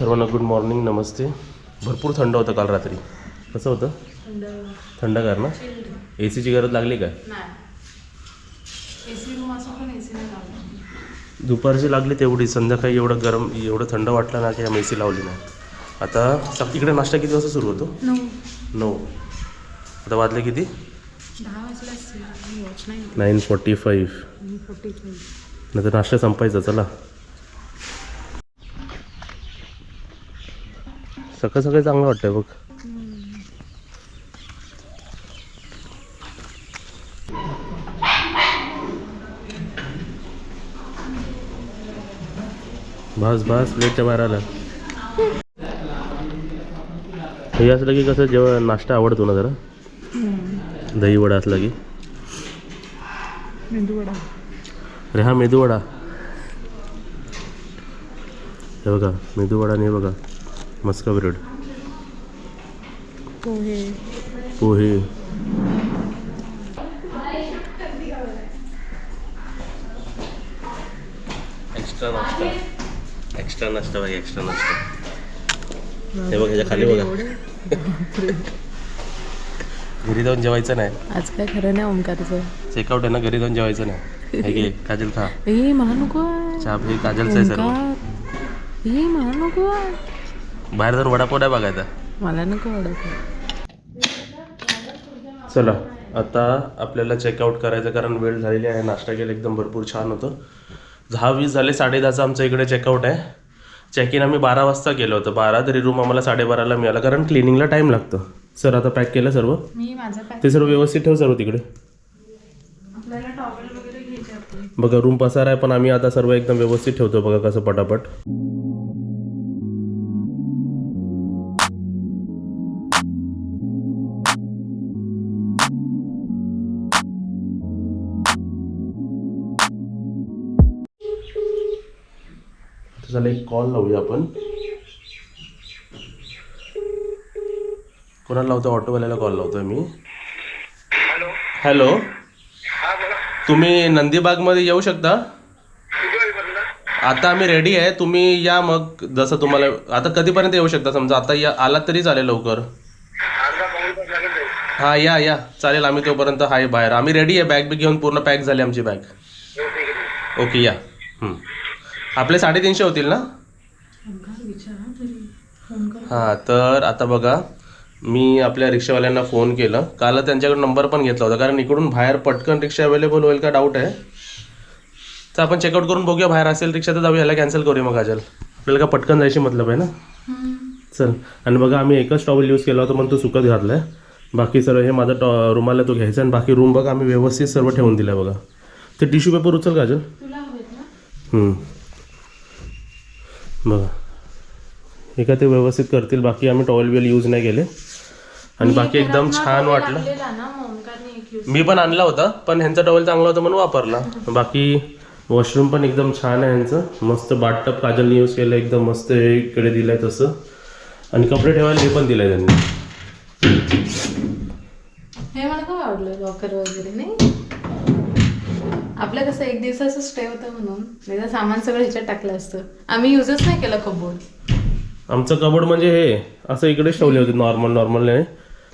सर्वांना good morning नमस्ते. भरपूर थंड होतं काल रात्री. कसं होतं? थंडगार ना? ए सीची गरज लागली लावला दुपारची लागली तेवढी संध्याकाळी एवढं गरम एवढं थंड वाटलं ना की आम्ही ए सी लावली नाही. आता सक इकडे नाश्ता किती वाजता सुरू होतो? नऊ. आता वाजले किती? नाईन फॉर्टी फाईव्ह नाही तर नाश्ता संपायचा चला. सकाळ सकाळी चांगलं वाटतंय बघ. बस बस प्लेटच्या बाहेर आला. हे असलं की कसं जेव्हा नाश्ता आवडतो ना जरा. दही वडा असला की. मेंदू वडा. अरे हा मेदूवडा हे बघा मेदूवडा आणि हे बघा. मस्का ब्रेड. पोहे. पोहे. एक्स्ट्रा नाश्ता. एक्स्ट्रा नाश्ता भाई एक्स्ट्रा नाश्ता. हे बघ ह्याच्या खाली बघा. घरी जाऊन जेवायचं नाही. आज काय खरं नाही ओंकारचं. चेकआउट आहे ना घरी जाऊन जेवायचं नाही. हे घे काजल खा. ए मला नको. चहा हे काजलचं आहे सर्व. ओंकार. ए मला नको. आहे. बाहेर जाऊन वडापाव नाही बघायचा. मला नको वडापाव. चला आता आपल्याला चेकआउट करायचं कारण वेळ झालेली आहे. नाश्ता केला एकदम भरपूर छान होतं. दहा वीस झाले साडेदहाचं आमचं इकडे चेकआउट आहे. चेक इन आम्ही बारा वाजता केलं होतं. बारा तरी रूम आम्हाला साडेबाराला मिळाला कारण क्लिनिंगला टाईम लागतो. सर आता पॅक केलं सर्व? मी माझा पॅक ते सर्व व्यवस्थित ठेव सर्व तिकडे. आपल्याला टॉवेल वगैरे घ्यायचे आपण बघा रूम पसार आहे पण आम्ही आता सर्व एकदम व्यवस्थित ठेवतो. बघा कसं पटापट. कॉल लावूया आपण. कोणाला लावतो ऑटोवाल्याला कॉल लावतोय मी. हॅलो हा तुम्ही नंदीबागमध्ये येऊ शकता. आता आम्ही रेडी आहे. तुम्ही या मग जसं तुम्हाला आता कधीपर्यंत येऊ शकता? समजा आता या आलात तरी चालेल लवकर. हां या या. चालेल आम्ही तोपर्यंत आहे बाहेर. आम्ही रेडी आहे. बॅग बी घेऊन पूर्ण पॅक झाली आमची बॅग. ओके या. हं. आपले साडेतीनशे होतील ना? हां तर आता बघा मी आपल्या रिक्षावाल्यांना फोन केलं. काल त्यांच्याकडे नंबर पण घेतला होता कारण इकडून बाहेर पटकन रिक्षा अवेलेबल होईल का डाऊट आहे. तर आपण चेकआउट करून बघूया बाहेर असेल रिक्षा तर जाऊया ह्याला कॅन्सल करूया मग अजल आपल्याला का पटकन जायची मतलब आहे ना? चल आणि बघा आम्ही एकच टॉवेल यूज केला होता पण तो सुकत घातला आहे बाकी सर्व हे माझा टॉ रुमाल तो घ्यायचा आणि बाकी रूम बघा आम्ही व्यवस्थित सर्व ठेवून दिलं बघा. ते टिश्यू पेपर उचल का अजल तुला हवेत ना हम्म. बघा. हे का ते व्यवस्थित करतील बाकी आम्ही टॉवेल बिल यूज नाही केले. आणि बाकी एकदम छान वाटलं. मी पण आणला होता पण ह्यांचा टॉवेल चांगला होता म्हणून वापरला. बाकी वॉशरूम पण एकदम छान आहे ह्यांचं. मस्त बाटटप काजलने यूज केलं एकदम मस्त हे इकडे दिलंय तसं. आणि कपडे ठेवायला हे पण दिलंय त्यांनी. हे मला खूप आवडलं लॉकर वगैरे नाही? आपलं कसं एक दिवसाचं स्टे होतं म्हणून. तर सामान सगळं ह्याच्यात टाकलं असतं. आम्ही युजच नाही केलं कबोर्ड आमचं कबड म्हणजे हे असं इकडेच ठेवले होते नॉर्मल नॉर्मल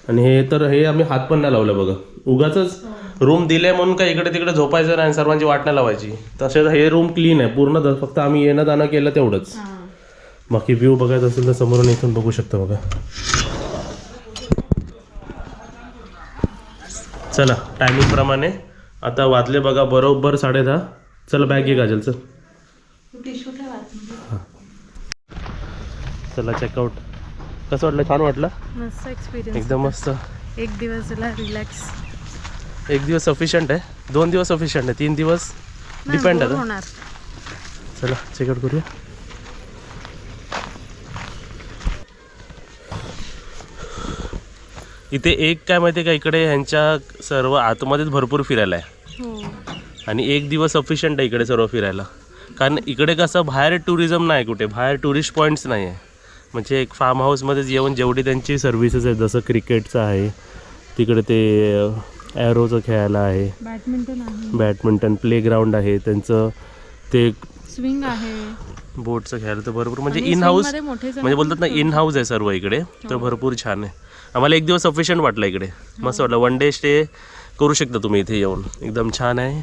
आणि हे तर हे आम्ही हात पण नाही लावलं बघा. उगाच रूम दिले म्हणून काय इकडे तिकडे झोपायचं नाही आणि सर्वांची वाट नाही लावायची. तसे हे रूम क्लीन आहे पूर्ण फक्त आम्ही येणं जाणं केलं तेवढंच. बाकी व्ह्यू बघायचं असेल तर समोरून इथून बघू शकता बघा. चला टायमिंग प्रमाणे. आता वाजले बघा बरोबर साडे दहा. चला बॅग घे गाजल चल. चला चेकआउट कसं वाटलं? छान वाटलं? मस्त एक्सपिरियन्स एकदम मस्त. एक दिवस तुला रिलॅक्स एक दिवस सफिशियंट आहे. दोन दिवस सफिशियंट आहे. तीन दिवस डिपेंड आहे चला चेकआउट करूया. इथे एक काय माहिती आहे का? इकडे ह्यांच्या सर्व आतमध्येच भरपूर फिरायला आहे. आणि एक दिवस सफिशियंट आहे इकडे सर्व फिरायला. कारण इकडे कसं बाहेर टुरिझम नाही कुठे बाहेर टुरिस्ट पॉईंट्स नाही आहे म्हणजे एक फार्म हाऊसमध्येच येऊन जेवढी त्यांची सर्व्हिसेस आहेत जसं क्रिकेटचं आहे तिकडे ते ॲरोचं खेळायला आहे. बॅडमिंटन बॅडमिंटन प्लेग्राऊंड आहे त्यांचं ते स्विंग आहे. बोटचं खेळायला तर भरपूर म्हणजे इन हाऊस म्हणजे बोलतात ना इन हाऊस आहे सर्व इकडे तर भरपूर छान आहे. आम्हाला एक दिवस सफिशियंट वाटलं इकडे. मस्त वाटलं. वन डे स्टे करू शकता तुम्ही इथे येऊन. एकदम छान आहे.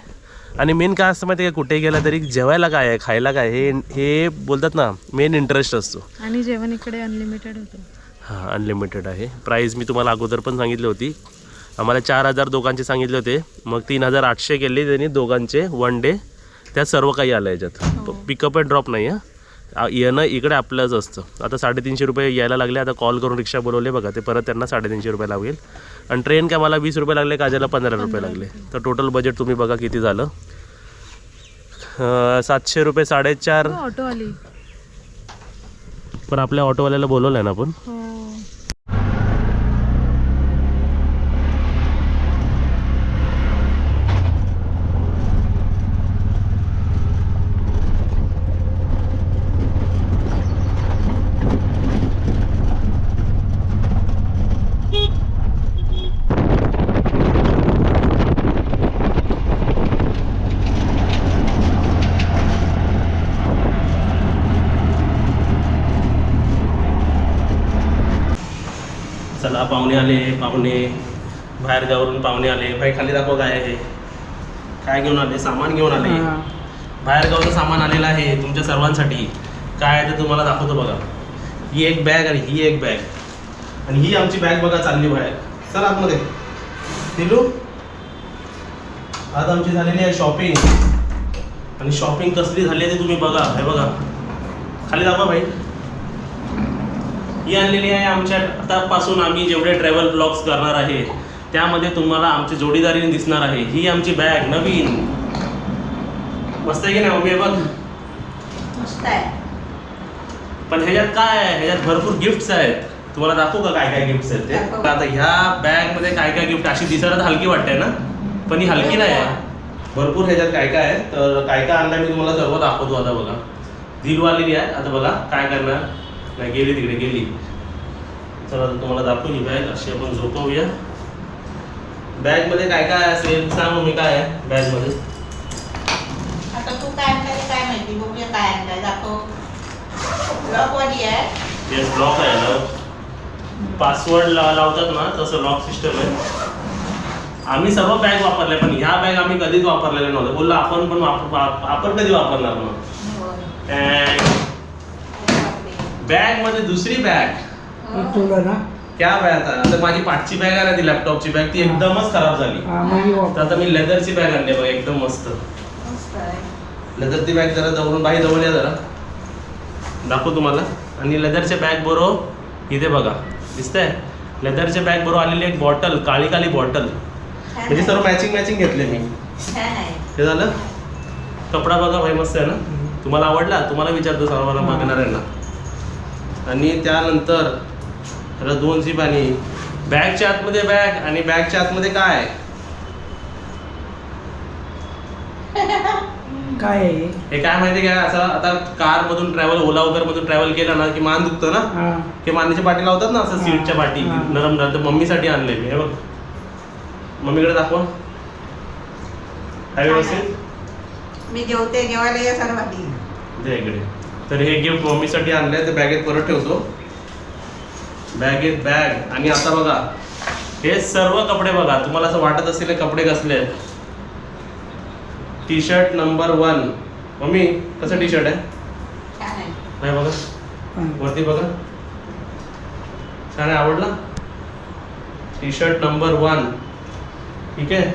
आणि मेन काय असतं माहिती आहे का? कुठे गेला तरी जेवायला काय आहे खायला काय हे हे बोलतात ना मेन इंटरेस्ट असतो. आणि जेवण इकडे अनलिमिटेड होतं. हां अनलिमिटेड आहे. प्राईस मी तुम्हाला अगोदर पण सांगितली होती. आम्हाला चार हजार दोघांचे सांगितले होते. मग तीन हजार आठशे केले त्यांनी दोघांचे वन डे त्यात सर्व काही आलं याच्यात. पिकअप अँड ड्रॉप नाही हां. येणं इकडे आपलंच असतं. आता साडेतीनशे रुपये यायला लागले आता कॉल करून रिक्षा बोलवले बघा ते परत त्यांना साडेतीनशे रुपये लागेल. आणि ट्रेन काय मला वीस रुपये लागले काजाला पंधरा रुपये लागले. तर टोटल बजेट तुम्ही बघा किती झालं. सातशे रुपये साडेचार. ऑटो आली पण आपल्या ऑटोवाल्याला बोलवलं आहे ना आपण हो चला पाहुणे आले पाहुणे. बाहेर गावरून पाहुणे आले. भाई खाली दाखव काय आहे. काय घेऊन आले? सामान घेऊन आले. बाहेर गावचं सामान आलेलं आहे तुमच्या सर्वांसाठी. काय आहे ते तुम्हाला दाखवतो बघा. ही एक बॅग आणि ही एक बॅग. आणि ही आमची बॅग बघा चालली बाहेर. चला आतमध्ये. दिलू आज आमची झालेली आहे शॉपिंग आणि शॉपिंग कसली झाली आहे ते तुम्ही बघा. हे बघा. खाली दाखवा भाई. ही आणलेली आहे आमच्या आतापासून आम्ही जेवढे ट्रॅव्हल ब्लॉग्स करणार आहे त्यामध्ये तुम्हाला आमची जोडीदारीने दिसणार आहे. ही आमची बॅग नवीन. मस्त आहे की नाही हे बघ. मस्त आहे. पण ह्याच्यात काय आहे? ह्याच्यात भरपूर गिफ्ट्स आहेत. तुम्हाला दाखवू का काय काय गिफ्ट्स आहेत ते. आता ह्या बॅगमध्ये काय काय गिफ्ट अशी दिसायला तर हलकी वाटते ना? पण ही हलकी नाही आहे. भरपूर ह्याच्यात काय काय आहे? तर काय काय आणलं मी तुम्हाला सर्व दाखवतो आता बघा. दिलू आलेली आहे. आता बघा काय करणार? नाही गेली तिकडे गेली. चला आता तुम्हाला दाखवू ही बॅग अशी आपण झोपवूया बॅगमध्ये काय काय असेल? सांग मी काय आहे बॅगमध्ये. आता तू काय आणलंय काय माहिती? बघूया काय आणलंय. दाखव. आहे. ते ब्लॉक आहे ना पासवर्ड लावतात ना तसं लॉक सिस्टम आहे. आम्ही सर्व बॅग वापरले पण ह्या बॅग आम्ही कधीच वापरलेल्या नव्हत्या बोललो आपण पण आपण कधी वापरणार मग बॅगमध्ये दुसरी बॅग. क्या बॅग आता आता माझी पाठची बॅग आहे ना ती लॅपटॉपची बॅग ती एकदमच खराब झाली. तर आता मी लेदरची बॅग आणली बघा एकदम मस्त. लेदरची बॅग जरा जवळून बाई जवळ या जरा. दाखवू तुम्हाला. आणि लेदरच्या बॅग बरोबर इथे बघा. दिसतंय? लेदरच्या बॅग बरोबर आलेली एक बॉटल काळी काळी बॉटल म्हणजे. सर्व मॅचिंग मॅचिंग घेतले मी. हे झालं? कपडा बघा भाई मस्त आहे ना? तुम्हाला आवडला? तुम्हाला विचारतो सर्वांना बघणाऱ्यांना. आणि त्यानंतर दोन झिप आणि बॅगच्या आतमध्ये बॅग आणि बॅगच्या आतमध्ये काय? काय? आहे हे काय माहिती का? असं आता कार मधून ट्रॅव्हल ओला उबर मधून ट्रॅव्हल केलं ना की मान दुखतं ना? हा. की मानेच्या पाठी लावतात ना असं सीटच्या पाठी. नरम नरम तर मम्मीसाठी आणले मी. हे बघ. मम्मीकडे दाखवा. काय व्यवस्थित? मी जेवते जेवायला या सर्वांनी दे इकडे. तर हे गिफ्ट मम्मीसाठी आणलंय ते बॅगेत परत ठेवतो. बॅगेत बॅग आणि आता बघा हे सर्व कपडे बघा तुम्हाला असं वाटत असेल कपडे कसले आहेत. T shirt number one mummy कसं टी शर्ट आहे आहे. नाही बघा. वरती बघा. छान आहे आवडला? टी शर्ट नंबर वन ठीक आहे?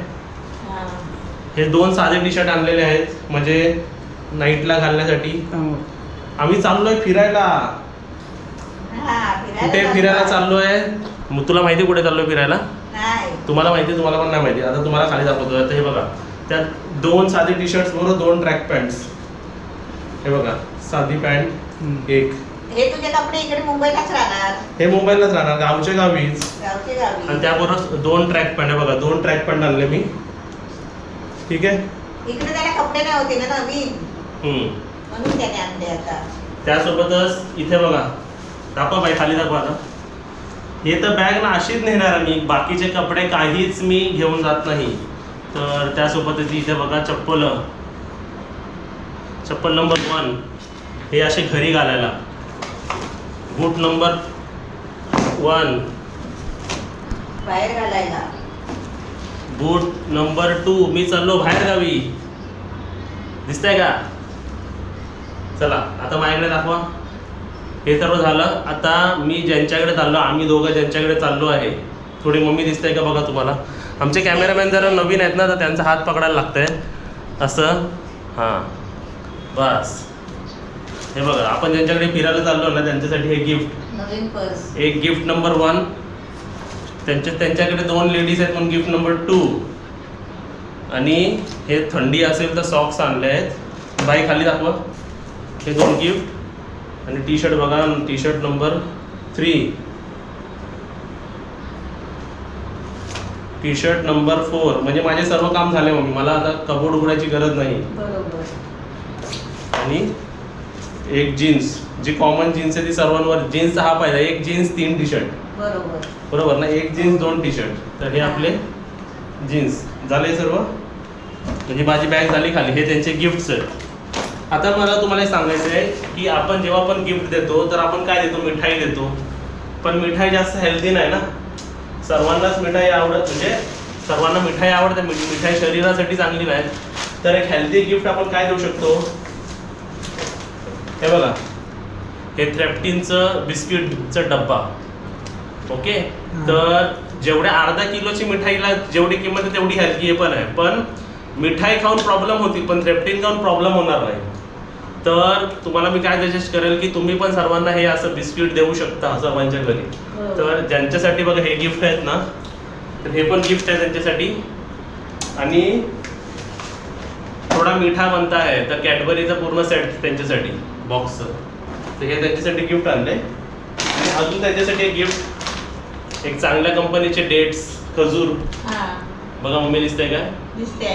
हा. हे दोन साधे टी शर्ट आणलेले आहेत म्हणजे नाईटला घालण्यासाठी. हो. आम्ही चाललोय फिरायला. हा, कुठे फिरायला. चाललोय? मग तुला माहिती कुठे चाललोय फिरायला? नाही. तुम्हाला माहिती तुम्हाला पण नाही माहिती. आता तुम्हाला खाली दाखवतो आता हे बघा. त्यात दोन साधे टी शर्ट्स बरोबर दोन ट्रॅक पॅन्ट्स हे बघा. साधी पॅन्ट. एक. हे तुझे कपडे इकडे मुंबईलाच राहणार. हे मुंबईलाच राहणार. गावच्या गावीच गावचे आणि त्याबरोबर दोन ट्रॅक पॅन्ट आहे बघा. दोन ट्रॅक पॅन्ट आणले मी. ठीक आहे? इकडे त्याला कपडे नाही होते ना नवीन. म्हणून त्याने आणले आता. त्यासोबतच इथे बघा दाखवा बाई खाली दाखवा आता. हे तर बॅग ना अशीच नेणार मी बाकीचे कपडे काहीच मी घेऊन जात नाही. तर त्यासोबतच इथे बघा चप्पल. चप्पल नंबर वन हे असे घरी घालायला. बूट नंबर वन बाहेर घालायला. बूट नंबर टू मी चाललो बाहेर गावी दिसतंय का? चला आता माझ्याकडे दाखवा. हे सर्व झालं. आता मी ज्यांच्याकडे चाललो आम्ही दोघं ज्यांच्याकडे चाललो आहे थोडी मम्मी दिसतंय का बघा तुम्हाला? आमचे कॅमेरामॅन जरा नवीन आहेत ना तर त्यांचा हात पकडायला लागतंय. असं? हां. बस. हे बघा आपण ज्यांच्याकडे फिरायला चाललो ना त्यांच्यासाठी हे गिफ्ट नवीन पर्स एक गिफ्ट नंबर वन त्यांच्या त्यांच्याकडे दोन लेडीज आहेत म्हणून गिफ्ट नंबर टू आणि हे थंडी असेल तर सॉक्स आणले आहेत. बाई खाली दाखवा. हे दोन गिफ्ट आणि टी शर्ट बघा T shirt number three T shirt number four म्हणजे माझे सर्व काम झाले मम्मी. मला आता कबोर्ड उघडायची गरज नाही. बरोबर. आणि एक जीन्स जी कॉमन जीन्स आहे ती सर्वांवर. जीन्सचा हा पाहिजे एक जीन्स तीन टी शर्ट बरोबर. बरोबर ना? एक जीन्स दोन टी शर्ट तर हे आपले जीन्स झाले सर्व? म्हणजे माझी बॅग झाली खाली. हे त्यांचे गिफ्ट्स आहेत. आता मला तुम्हाला हे सांगायचं आहे की आपण जेव्हा पण गिफ्ट देतो तर आपण काय देतो? मिठाई देतो. पण मिठाई जास्त हेल्दी नाही ना. सर्वांनाच मिठाई आवडत म्हणजे सर्वांना मिठाई आवडते. मिठाई शरीरासाठी चांगली नाही तर एक हेल्दी गिफ्ट आपण काय देऊ शकतो? हे बघा. हे थ्रेप्टिनचं बिस्किटचा डब्बा. ओके? तर जेवढ्या अर्धा किलोची मिठाईला जेवढी किंमत आहे तेवढी हलकी पण आहे. पण मिठाई खाऊन प्रॉब्लेम होती पण थ्रेप्टिन खाऊन प्रॉब्लेम होणार नाही. तर तुम्हाला मी काय सजेस्ट करेल की तुम्ही पण सर्वांना हे असं बिस्किट देऊ शकता सर्वांच्या घरी. तर ज्यांच्यासाठी बघा हे गिफ्ट आहेत ना तर हे पण गिफ्ट आहे त्यांच्यासाठी. आणि थोडा मीठा बनता आहे तर कॅडबरीचा पूर्ण सेट त्यांच्यासाठी बॉक्सचं तर हे त्यांच्यासाठी गिफ्ट आणले आणि अजून त्यांच्यासाठी एक गिफ्ट एक चांगल्या कंपनीचे डेट्स खजूर. हा. बघा मम्मी दिसतंय दिसते.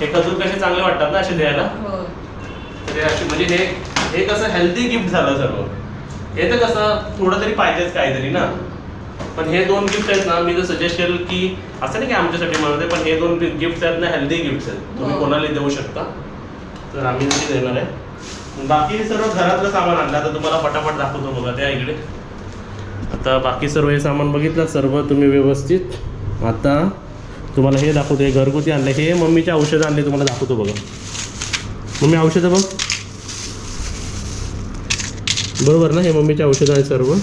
हे खजूर कसे चांगले वाटतात ना असे द्यायला? असे म्हणजे हे हे कसं हेल्दी गिफ्ट झालं सर्व. हे तर कसं थोडं तरी पाहिजेच काहीतरी ना. पण हे दोन गिफ्ट आहेत ना मी तर सजेस्ट केलं की असं नाही की आमच्यासाठी म्हणत पण हे दोन गिफ्ट आहेत ना हेल्दी गिफ्ट आहेत. तुम्ही हो. कोणाला देऊ शकता. तर आम्ही तरी देणार आहे. बाकी हे सर्व घरातलं सामान आणलं. आता तुम्हाला पटापट दाखवतो बघा त्या इकडे. आता बाकी सर्व हे सामान बघितलं सर्व तुम्ही व्यवस्थित. आता तुम्हाला हे दाखवतो हे घरगुती आणलं. हे मम्मीचे औषधं आणले तुम्हाला दाखवतो बघा. मम्मी औषधं बघ. बरोबर ना? हे मम्मीचे औषधं आहे सर्व.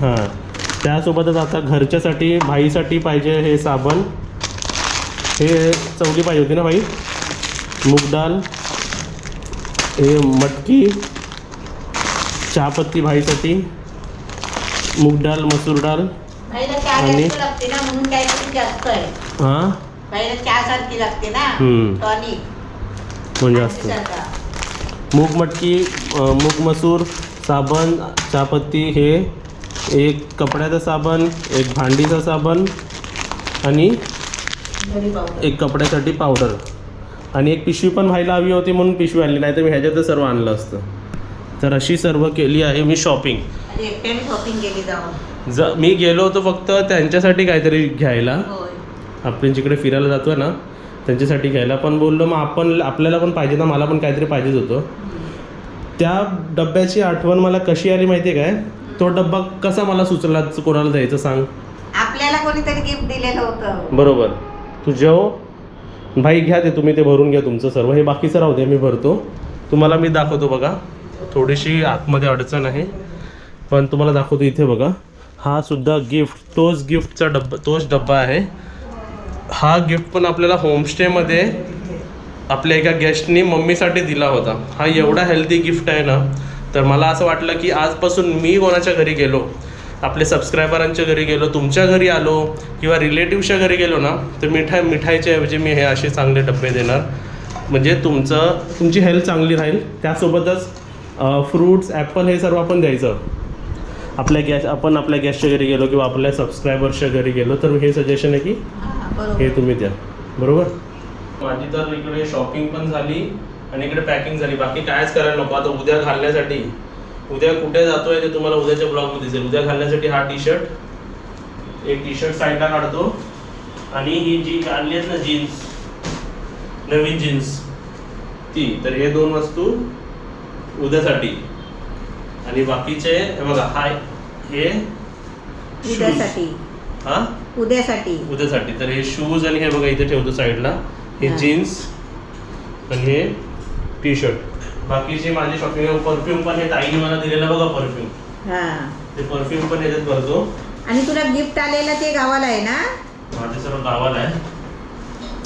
हां. त्यासोबतच आता घरच्यासाठी भाईसाठी पाहिजे हे साबण. हे चवली पाहिजे होती ना भाई? मूग डाळ हे मटकी. चहापत्ती भाईसाठी. मूग डाळ मसूर चहा आणि? हां? लागते ना? म्हणजे असतं. मूग मटकी मूग मसूर साबण चहापत्ती हे एक कपड्याचा साबण एक भांडीचा साबण आणि एक कपड्यासाठी पावडर आणि एक पिशवी पण व्हायला हवी होती म्हणून पिशवी आणली नाही तर मी ह्याच्यातच सर्व आणलं असतं. तर अशी सर्व केली आहे मी शॉपिंग ज मी गेलो होतो फक्त त्यांच्यासाठी काहीतरी घ्यायला. आपण जिकडे फिरायला जातो ना त्यांच्यासाठी घ्यायला. पण बोललो मग आपण आपल्याला पण पाहिजे ना मला पण काहीतरी पाहिजेच होतं. त्या डब्याची आठवण मला कशी आली माहिती आहे काय? तो डब्बा कसा मला सुचला कोणाला द्यायचं सांग? आपल्याला कोणीतरी गिफ्ट दिलेलं होतं. बरोबर. तू जेव. भाई घ्या ते तुम्ही ते भरून घ्या तुमचं सर्व. हे बाकीचं राहू दे मी भरतो. तुम्हाला मी दाखवतो बघा. थोडीशी आतमध्ये अडचण आहे. पण तुम्हाला दाखवतो इथे बघा. हा सुद्धा गिफ्ट तोच गिफ्टचा डब्बा तोच डब्बा आहे. हा गिफ्ट पण आपल्याला होमस्टेमध्ये आपल्या एका गेस्टनी मम्मीसाठी दिला होता. हा एवढा हेल्दी गिफ्ट आहे ना तर मला असं वाटलं की आजपासून मी कोणाच्या घरी गेलो आपले सबस्क्रायबरांच्या घरी गेलो तुमच्या घरी आलो किंवा रिलेटिव्हच्या घरी गेलो ना तर मिठाई मिठाईच्या ऐवजी मी हे असे चांगले डबे देणार. म्हणजे तुमचं तुमची हेल्थ चांगली राहील. त्यासोबतच फ्रूट्स ॲपल हे सर्व आपण द्यायचं. आपल्या गॅस आपण आपल्या गॅसच्या घरी गेलो किंवा आपल्या सबस्क्रायबर्सच्या घरी गेलो तर हे सजेशन आहे की हा, हे तुम्ही द्या. बरोबर? माझी तर इकडे शॉपिंग पण झाली आणि इकडे पॅकिंग झाली. बाकी कायच करायला नको. आता उद्या घालण्यासाठी उद्या कुठे जातोय ते तुम्हाला उद्याच्या ब्लॉगमध्ये दिसेल. उद्या घालण्यासाठी हा टी शर्ट एक टी शर्ट साईडला काढतो. आणि ही जी काढली आहेत ना जीन्स नवीन जीन्स ती तर हे दोन वस्तू उद्यासाठी. आणि बाकीचे हे बघा हाय हे. उद्यासाठी. हा? उद्यासाठी. उद्यासाठी. तर हे शूज आणि हे बघा इथे ठेवतो साईडला हे हा. जीन्स आणि हे टी शर्ट बाकीचे माझे शॉपिंग परफ्यूम पण हे ताईने मला दिलेलं बघा परफ्यूम हा. ते परफ्यूम पण याच्यात भरतो. आणि तुला गिफ्ट आलेलं ते गावाला आहे ना? माझे सर्व गावाला आहे.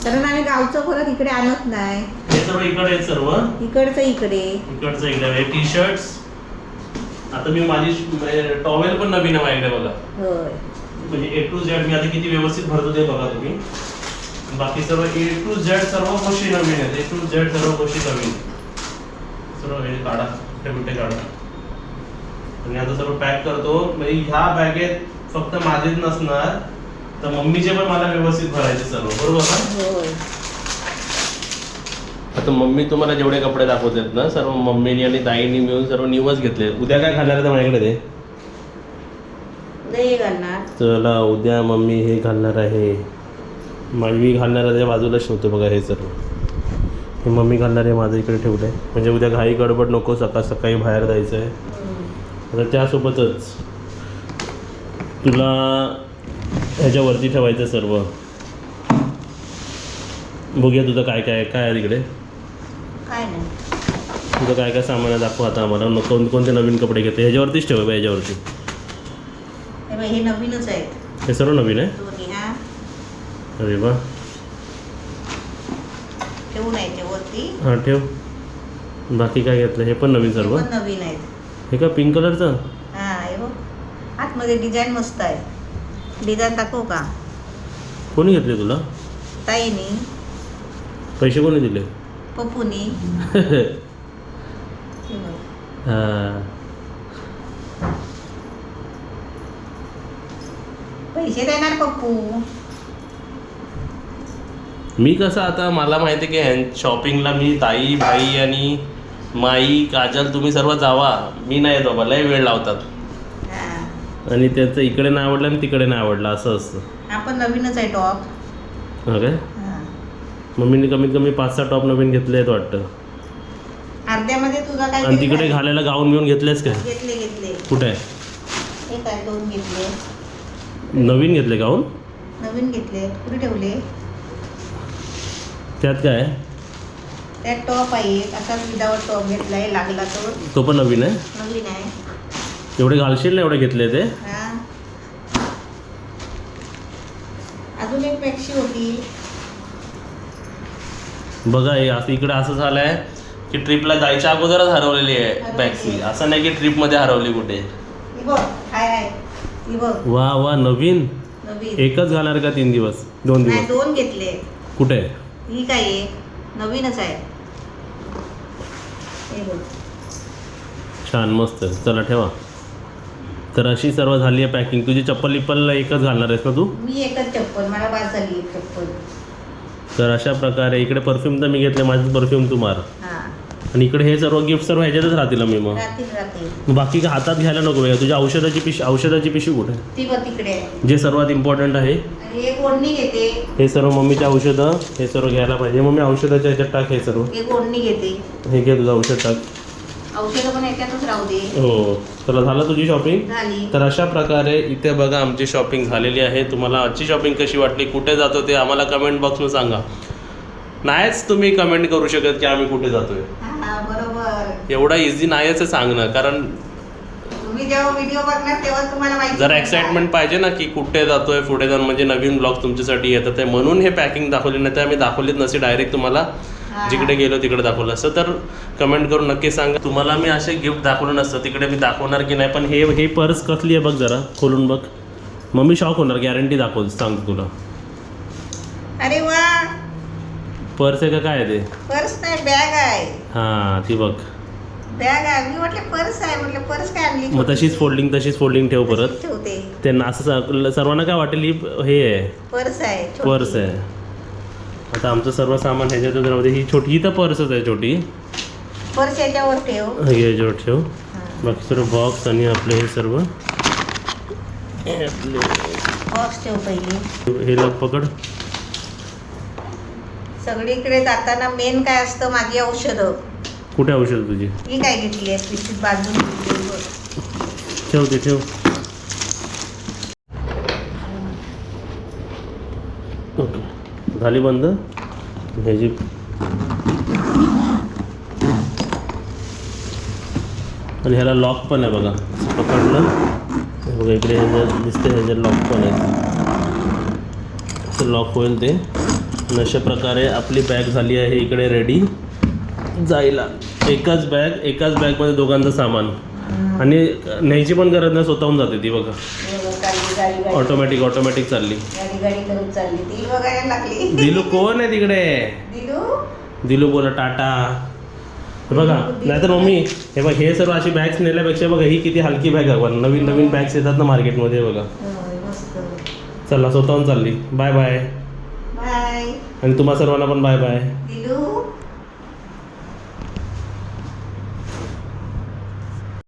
कारण आम्ही गावचं परत इकडे आणत नाही. हे सर्व इकडे आहेत सर्व. इकडचं इकडे. इकडचं इकडे हे टी शर्ट्स आता मी माझी टॉवेल पण नवीन आहे माझ्याकडे बघा. होय. म्हणजे ए टू झेड मी आता किती व्यवस्थित भरतो ते बघा तुम्ही. बाकी सर्व ए टू झेड सर्व गोष्टी नवीन आहेत. ए टू झेड सर्व गोष्टी नवीन सर्व हे काढा. कुठे कुठे काढा. आणि आता सर्व पॅक करतो. म्हणजे ह्या बॅगेत फक्त माझेच नसणार तर मम्मीचे पण मला व्यवस्थित भरायचे सर्व. बरोबर ना? आता मम्मी तुम्हाला जेवढे कपडे दाखवतात ना सर्व मम्मीनी आणि ताईनी मिळून सर्व निवच घेतले. उद्या काय घालणार आहे माझ्याकडे ते घालणार. चला उद्या मम्मी हे घालणार आहे. मा- घालणार आहे बाजूलाच ठेवतो बघा हे सर्व हे मम्मी घालणार आहे माझं इकडे ठेवलं आहे म्हणजे उद्या घाई गडबड नको सकाळ सकाळी बाहेर जायचं आहे आता त्यासोबतच तुला ह्याच्यावरती ठेवायचं सर्व. बघूया तुझं काय काय. काय आहे तिकडे. काय नाही. तुझं काय काय सामान आहे दाखव आता आम्हाला. कोण कोणते नवीन कपडे घेते ह्याच्यावरतीच ठेवा ह्याच्यावरती. हे हे नवीनच आहेत हे सर्व नवीन आहे दोन्ही हा अरे वा ठेवून आहे ते वरती हां ठेव बाकी काय घेतलं हे पण नवीन हे सर्व पण नवीन आहेत हे का पिंक कलरचं हा हे बघ आतमध्ये डिझाईन मस्त आहे डिझाईन दाखवू का कोणी घेतले तुला ताईनी पैसे कोणी दिले पप्पूनी हे बघ. हां पैसे देणार पप्पू मी कसं आता मला माहिती आहे की ह्यां शॉपिंगला मी ताई भाई आणि माई काजल तुम्ही सर्व जावा. मी नाही येत बाबा लय वेळ लावतात. हा. आणि त्याचं इकडे नाही आवडलं आणि तिकडे नाही आवडलं असं असतं. हा पण नवीनच आहे टॉप हा काय? हा. मम्मीने कमीत कमी पाच सहा टॉप नवीन घेतले आहेत वाटतं. अर्ध्यामध्ये तुझा काय आणि तिकडे घालायला गाऊन बिऊन घेतलेस काय? घेतले घेतले. कुठे? आहे हे काय दोन घेतले. नवीन घेतले गाऊन नवीन घेतले. कुठे ठेवले? त्यात काय? त्यात टॉप आहे असाच विदाउट टॉप घेतलाय लागला तो. तो पण नवीन आहे? नवीन आहे. एवढे घालशील ना एवढे घेतले ते? हा. अजून एक मॅक्सी होती. बघा हे असं इकडे असं झालंय की ट्रिपला जायच्या अगोदरच हरवलेली आहे हरवलेली आहे. असं नाही की ट्रिपमध्ये हरवली कुठे. ही ही बघ वा वा नवीन? नवीन. एकच घालणार का तीन दिवस? दोन नाही दिवस. दोन घेतले. कुठे? ही काय आहे? नवीनच आहे. हे बघ. छान मस्त. चला ठेवा. तर अशी सर्व झाली आहे पॅकिंग तुझी चप्पल लिप्पल एकच घालणार आहेस ना तू? मी एकच चप्पल. मला बाद झाली एक चप्पल. तर अशा प्रकारे इकडे परफ्यूम तर मी घेतले माझं परफ्यूम तू मार. आणि इकडे हे सर्व गिफ्ट सर्व ह्याच्यातच राहतील मी मग? मग बाकी काय हातात घ्यायला नको वेगळं तुझ्या औषधाची पिश औषधाची पिशवी कुठे? आहे? ती बघ तिकडे. आहे जे सर्वात इम्पॉर्टंट आहे. आणि एक ओढणी घेते. हे सर्व मम्मीचे औषधं हे सर्व घ्यायला पाहिजे. मम्मी औषधाच्या ह्याच्यात टाक हे सर्व. एक ओढणी घेते. हे घे तुझं औषध टाक. औषधं पण याच्यातच राहू दे. हो. चला झालं तुझी शॉपिंग झाली. तर अशा प्रकारे इथे बघा आमची शॉपिंग झालेली आहे. तुम्हाला आजची शॉपिंग कशी वाटली? कुठे जातो ते आम्हाला कमेंट बॉक्समध्ये सांगा. नाहीच तुम्ही कमेंट करू शकत की आम्ही कुठे जातोय. हा बरोबर. एवढा इझी नाहीच आहे सांगणं कारण तुम्ही जेव्हा व्हिडिओ बघणार तेव्हा तुम्हाला माहिती जर. एक्साइटमेंट पाहिजे ना की कुठे जातोय पुढे जाऊन म्हणजे नवीन ब्लॉग तुमच्यासाठी येतात ते. म्हणून हे पॅकिंग दाखवली नाही तर आम्ही दाखवलीच नसते डायरेक्ट तुम्हाला हा. जिकडे गेलो तिकडे दाखवलं. असतं तर कमेंट करून नक्की सांगा. तुम्हाला मी असे गिफ्ट दाखवलं नसतं तिकडे मी दाखवणार की नाही पण हे हे पर्स कसली आहे बघ जरा खोलून बघ. मम्मी शॉक होणार गॅरंटी दाखव सांगतो तुला. अरे वा. पर्स आहे का काय आहे ते? पर्स नाही बॅग आहे. हां ती बघ. बॅग आहे. मी म्हटलं पर्स आहे. म्हटलं पर्स काय आणली? मग तशीच फोल्डिंग तशीच फोल्डिंग ठेव परत. ठेवते. त्यांना असं स- सर्वांना काय वाटेल ही हे आहे. पर्स आहे छोटी. पर्स आहे. आता आमचं सर्व सामान ह्याच्यातच राहू दे ही छोटी ही तर पर्सच आहे छोटी. पर्स याच्यावर ठेव. हे याच्यावर ठेव. बाकी सर्व बॉक्स आणि आपले हे सर्व. हे आपले बॉक्स ठेव पहिली. हे लग पकड. सगळीकडे जाताना मेन काय असतं माझी औषधं. कुठे औषध तुझी? ही काय घेतली आहे पिशवीत बांधून घेतली बघ. ठेव ते ठेव. ओके. झाली बंद? ह्याची आणि ह्याला लॉक पण आहे बघा. पकडलं. हे बघा इकडे ह्याच्यात दिसते ह्याच्यात लॉक पण आहे. असं लॉक होईल ते. अशा प्रकारे आपली बॅग झाली आहे इकडे रेडी जायला. एकाच बॅग एकाच बॅगमध्ये दोघांचं सामान. आणि न्यायची पण गरज नाही स्वतःहून जाते ती बघा. ऑटोमॅटिक ऑटोमॅटिक चालली. दिलू कोण आहे तिकडे? दिलू दिलू बोला टाटा. बघा नाहीतर मम्मी हे बघ हे सर्व अशी बॅग्स नेल्यापेक्षा बघा ही किती हलकी बॅग आहे. बघा नवीन नवीन बॅग्स येतात ना मार्केटमध्ये बघा. चला स्वतःहून चालली. बाय बाय आणि तुम्हा सर्वांना पण बाय बाय.